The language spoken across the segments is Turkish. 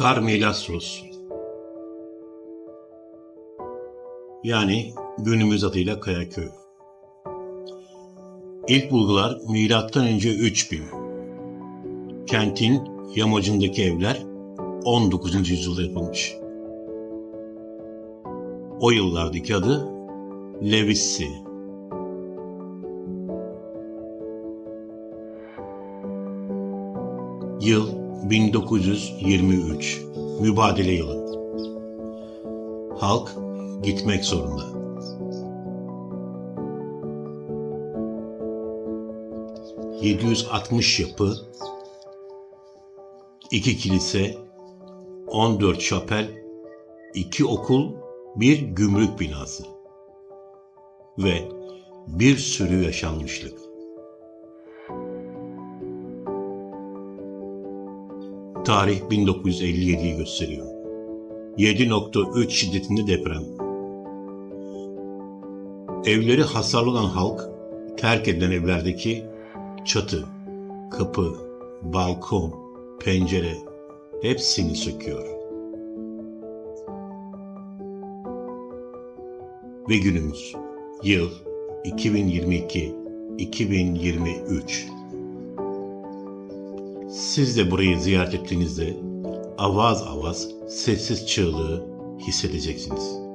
Karmelassos yani günümüz adıyla Kayaköy. İlk bulgular milattan önce 3000. Kentin yamacındaki evler 19. yüzyılda yapılmış. O yıllardaki adı Levissi. Yıl 1923. Mübadele yılı. Halk gitmek zorunda. ...760 yapı... ...iki kilise... ...14 şapel... ...iki okul... ...bir gümrük binası... ...ve... ...bir sürü yaşanmışlık... Tarih 1957'yi gösteriyor. 7.3 şiddetinde deprem. Evleri hasarlı olan halk terk edilen evlerdeki çatı, kapı, balkon, pencere hepsini söküyor. Ve günümüz yıl 2022 2023 siz de burayı ziyaret ettiğinizde avaz avaz sessiz çığlığı hissedeceksiniz.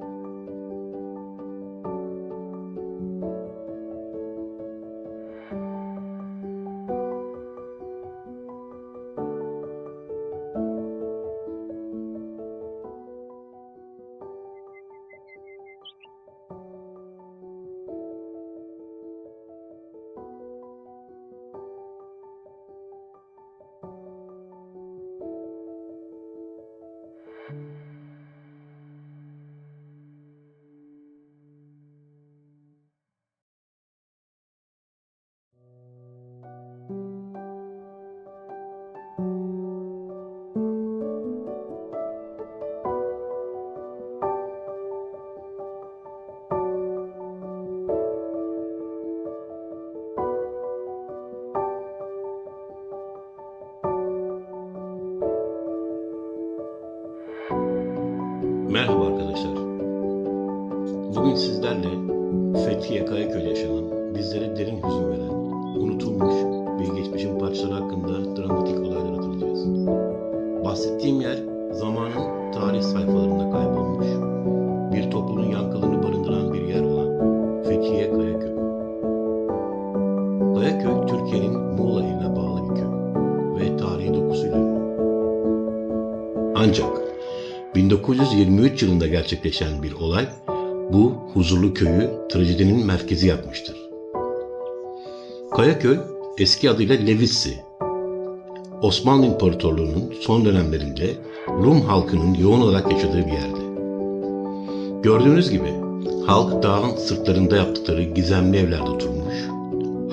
Bugün sizlerle Fethiye Kayaköy'de yaşanan, bizlere derin hüzün veren, unutulmuş bir geçmişin parçaları hakkında dramatik olaylar hatırlayacağız. Bahsettiğim yer zamanın tarih sayfalarında kaybolmuş, bir toplumun yankılarını barındıran bir yer olan Fethiye Kayaköy. Kayaköy, Türkiye'nin Muğla iline bağlı bir köy ve tarihi dokusuyla ünlü. Ancak 1923 yılında gerçekleşen bir olay bu huzurlu köyü trajedinin merkezi yapmıştır. Kayaköy eski adıyla Levissi. Osmanlı İmparatorluğu'nun son dönemlerinde Rum halkının yoğun olarak yaşadığı bir yerdi. Gördüğünüz gibi halk dağın sırtlarında yaptıkları gizemli evlerde oturmuş,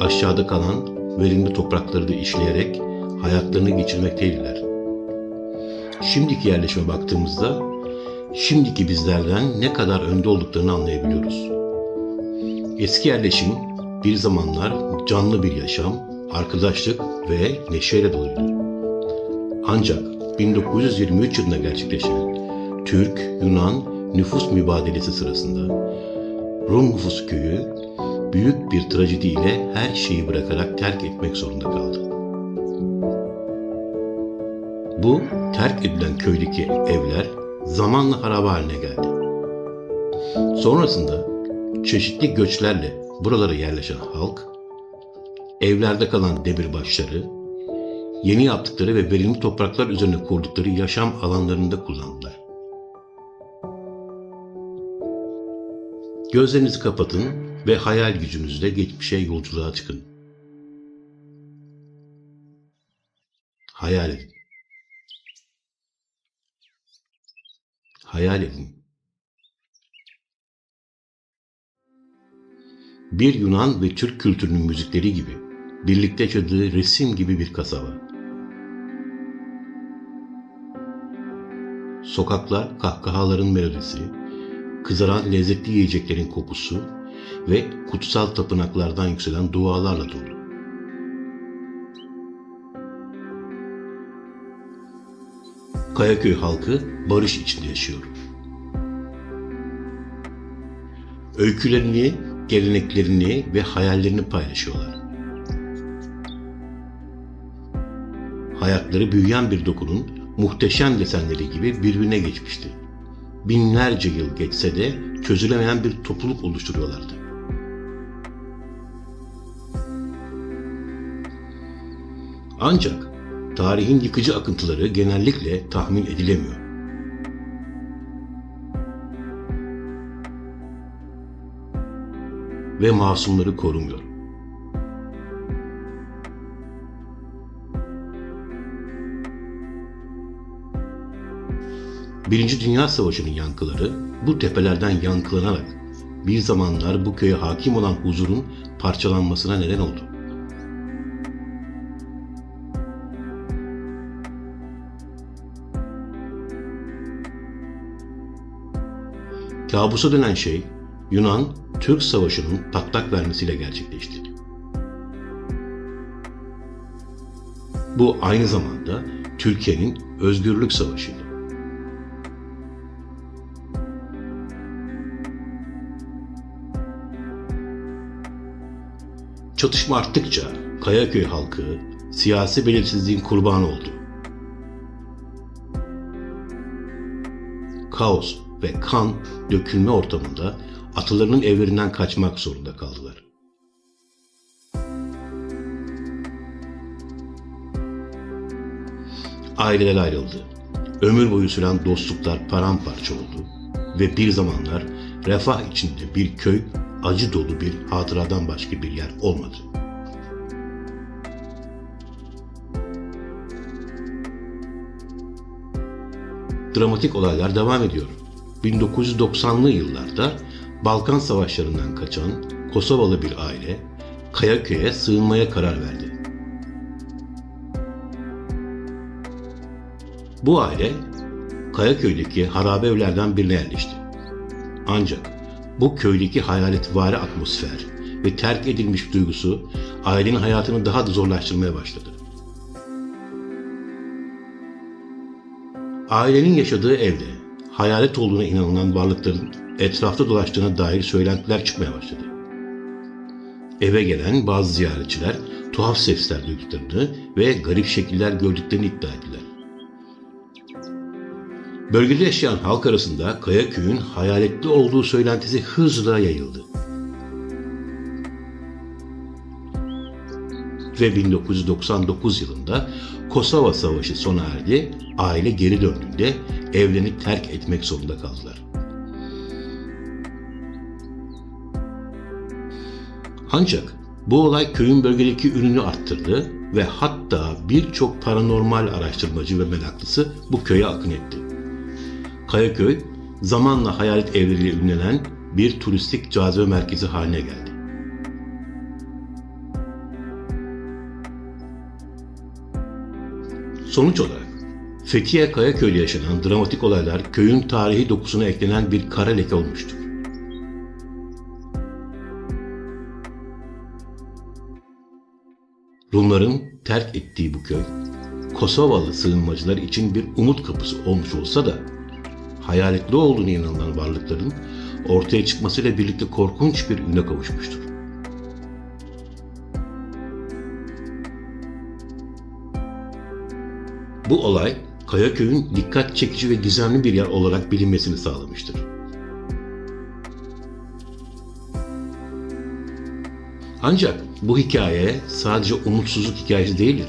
aşağıda kalan verimli toprakları da işleyerek hayatlarını geçirmekteydiler. Şimdiki yerleşime baktığımızda şimdiki bizlerden ne kadar önde olduklarını anlayabiliyoruz. Eski yerleşim bir zamanlar canlı bir yaşam, arkadaşlık ve neşeyle doluydu. Ancak 1923 yılında gerçekleşen Türk, Yunan nüfus mübadelesi sırasında Rum nüfus köyü büyük bir trajediyle her şeyi bırakarak terk etmek zorunda kaldı. Bu terk edilen köydeki evler zamanla harabe haline geldi. Sonrasında çeşitli göçlerle buralara yerleşen halk, evlerde kalan demirbaşları, yeni yaptıkları ve verimli topraklar üzerine kurdukları yaşam alanlarında kullandılar. Gözlerinizi kapatın ve hayal gücünüzle geçmişe yolculuğa çıkın. Hayal edin. Hayal edin. Bir Yunan ve Türk kültürünün müzikleri gibi, birlikte yaşadığı resim gibi bir kasaba. Sokaklar kahkahaların melodisi, kızaran lezzetli yiyeceklerin kokusu ve kutsal tapınaklardan yükselen dualarla dolu. Kayaköy halkı barış içinde yaşıyor. Öykülerini, geleneklerini ve hayallerini paylaşıyorlar. Hayatları büyüyen bir dokunun muhteşem desenleri gibi birbirine geçmişti. Binlerce yıl geçse de çözülemeyen bir topluluk oluşturuyorlardı. Ancak tarihin yıkıcı akıntıları genellikle tahmin edilemiyor. Ve masumları korumuyor. Birinci Dünya Savaşı'nın yankıları bu tepelerden yankılanarak bir zamanlar bu köye hakim olan huzurun parçalanmasına neden oldu. Kabusa dönen şey Yunan-Türk Savaşı'nın patlak vermesiyle gerçekleşti. Bu aynı zamanda Türkiye'nin özgürlük savaşıydı. Çatışma arttıkça Kayaköy halkı siyasi belirsizliğin kurbanı oldu. Kaos ve kan dökülme ortamında atalarının evlerinden kaçmak zorunda kaldılar. Aileler ayrıldı. Ömür boyu süren dostluklar paramparça oldu ve bir zamanlar refah içinde bir köy acı dolu bir hatıradan başka bir yer olmadı. Dramatik olaylar devam ediyor. 1990'lı yıllarda Balkan Savaşlarından kaçan Kosovalı bir aile Kayaköy'e sığınmaya karar verdi. Bu aile Kayaköy'deki harabe evlerden birine yerleşti. Ancak bu köydeki hayaletvari atmosfer ve terk edilmiş duygusu ailenin hayatını daha da zorlaştırmaya başladı. Ailenin yaşadığı evde hayalet olduğuna inanılan varlıkların etrafta dolaştığına dair söylentiler çıkmaya başladı. Eve gelen bazı ziyaretçiler tuhaf sesler duyduklarını ve garip şekiller gördüklerini iddia ettiler. Bölgede yaşayan halk arasında Kayaköy'ün hayaletli olduğu söylentisi hızla yayıldı. Ve 1999 yılında Kosova Savaşı sona erdi, aile geri döndüğünde evlerini terk etmek zorunda kaldılar. Ancak bu olay köyün bölgedeki ününü arttırdı ve hatta birçok paranormal araştırmacı ve meraklısı bu köye akın etti. Kayaköy zamanla hayalet evleriyle ünlenen bir turistik cazibe merkezi haline geldi. Sonuç olarak Fethiye Kayaköy'de yaşanan dramatik olaylar köyün tarihi dokusuna eklenen bir kara leke olmuştur. Rumların terk ettiği bu köy, Kosovalı sığınmacılar için bir umut kapısı olmuş olsa da, hayaletli olduğunu inanılan varlıkların ortaya çıkmasıyla birlikte korkunç bir üne kavuşmuştur. Bu olay Kayaköy'ün dikkat çekici ve gizemli bir yer olarak bilinmesini sağlamıştır. Ancak bu hikaye sadece umutsuzluk hikayesi değildir.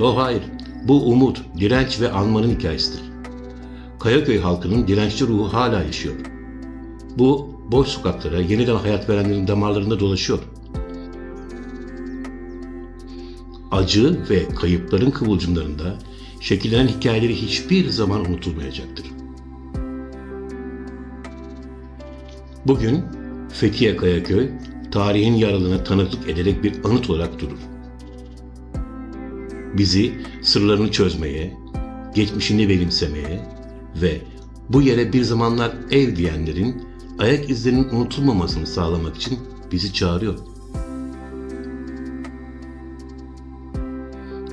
Oh hayır, bu umut, direnç ve anmanın hikayesidir. Kayaköy halkının dirençli ruhu hala yaşıyor. Bu boş sokaklara yeniden hayat verenlerin damarlarında dolaşıyor. Acı ve kayıpların kıvılcımlarında şekillenen hikayeleri hiçbir zaman unutulmayacaktır. Bugün Fethiye Kayaköy tarihin yaralığına tanıklık ederek bir anıt olarak durur. Bizi sırlarını çözmeye, geçmişini benimsemeye ve bu yere bir zamanlar ev diyenlerin ayak izlerinin unutulmamasını sağlamak için bizi çağırıyor.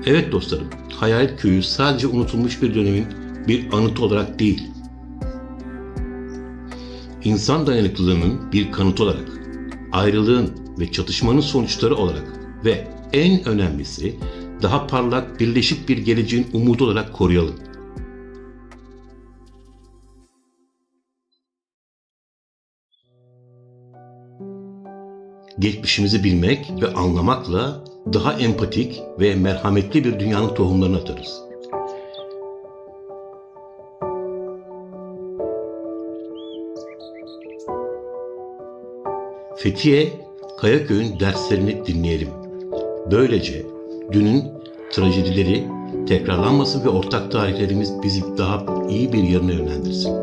Evet dostlarım, Hayalet Köyü sadece unutulmuş bir dönemin bir anıtı olarak değil, insan dayanıklılığının bir kanıtı olarak, ayrılığın ve çatışmanın sonuçları olarak ve en önemlisi daha parlak, birleşik bir geleceğin umudu olarak koruyalım. Geçmişimizi bilmek ve anlamakla daha empatik ve merhametli bir dünyanın tohumlarını atarız. Fethiye Kayaköy'ün derslerini dinleyelim. Böylece dünün trajedileri tekrarlanmasın ve ortak tarihlerimiz bizi daha iyi bir yerine yönlendirsin.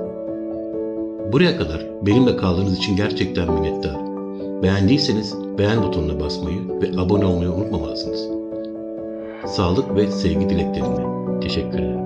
Buraya kadar benimle kaldığınız için gerçekten minnettarım. Beğendiyseniz beğen butonuna basmayı ve abone olmayı unutmamalısınız. Sağlık ve sevgi dileklerimle. Teşekkür ederim.